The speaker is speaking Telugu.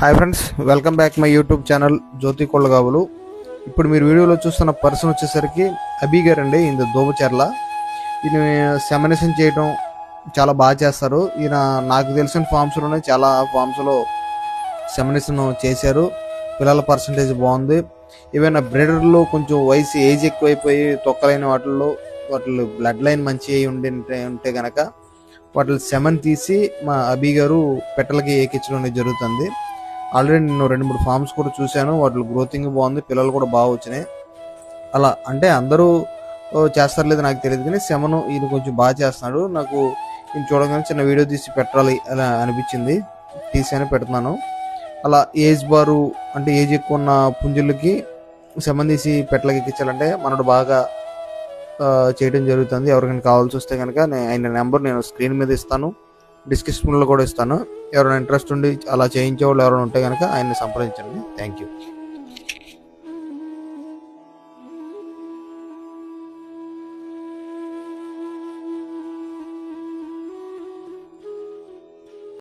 Hi friends welcome back my YouTube channel Jyothi కొళ్ళగావులు ఇప్పుడు మీరు వీడియోలో చూస్తున్న పర్సన్ వచ్చేసరికి అబీ గారు అండి ఈయన దోబచర్ల ఈయన సెమినేషన్ చేయడం చాలా బాగా చేస్తారు. ఈయన నాకు తెలిసిన ఫామ్స్లోనే చాలా ఫామ్స్లో సెమినేషన్ చేశారు. పిల్లల పర్సంటేజ్ బాగుంది. ఏవైనా బ్రీడర్లో కొంచెం వయసు ఏజ్ ఎక్కువైపోయి తొక్కలైన వాటిల్లో వాటి బ్లడ్ లైన్ మంచి ఉండి ఉంటే కనుక వాటి సెమన్ తీసి మా అబీ గారు పెట్టలకి ఏకించడం అనేది జరుగుతుంది. ఆల్రెడీ నేను రెండు మూడు ఫామ్స్ కూడా చూశాను. వాటి గ్రోతింగ్ బాగుంది. పిల్లలు కూడా బాగా వచ్చినాయి. అలా అంటే అందరూ చేస్తారు లేదు నాకు తెలియదు కానీ శమను ఈయన కొంచెం బాగా చేస్తున్నాడు. నాకు ఈయన చూడగానే చిన్న వీడియో తీసి పెట్టాలి అలా అనిపించింది. తీసాను పెడుతున్నాను. అలా ఏజ్ బారు అంటే ఏజ్ ఎక్కువ ఉన్న పుంజులకి సంబంధించి తీసి పెట్టలకి ఎక్కించాలంటే మనడు బాగా చేయడం జరుగుతుంది. ఎవరికైనా కావాల్సి వస్తే కనుక నేను ఆయన నెంబర్ నేను స్క్రీన్ మీద ఇస్తాను. డిస్క్రిప్షన్లో కూడా ఇస్తాను. ఎవరైనా ఇంట్రెస్ట్ ఉండి అలా చేయించే వాళ్ళు ఎవరైనా ఉంటే కనుక ఆయన్ని సంప్రదించండి. Thank you.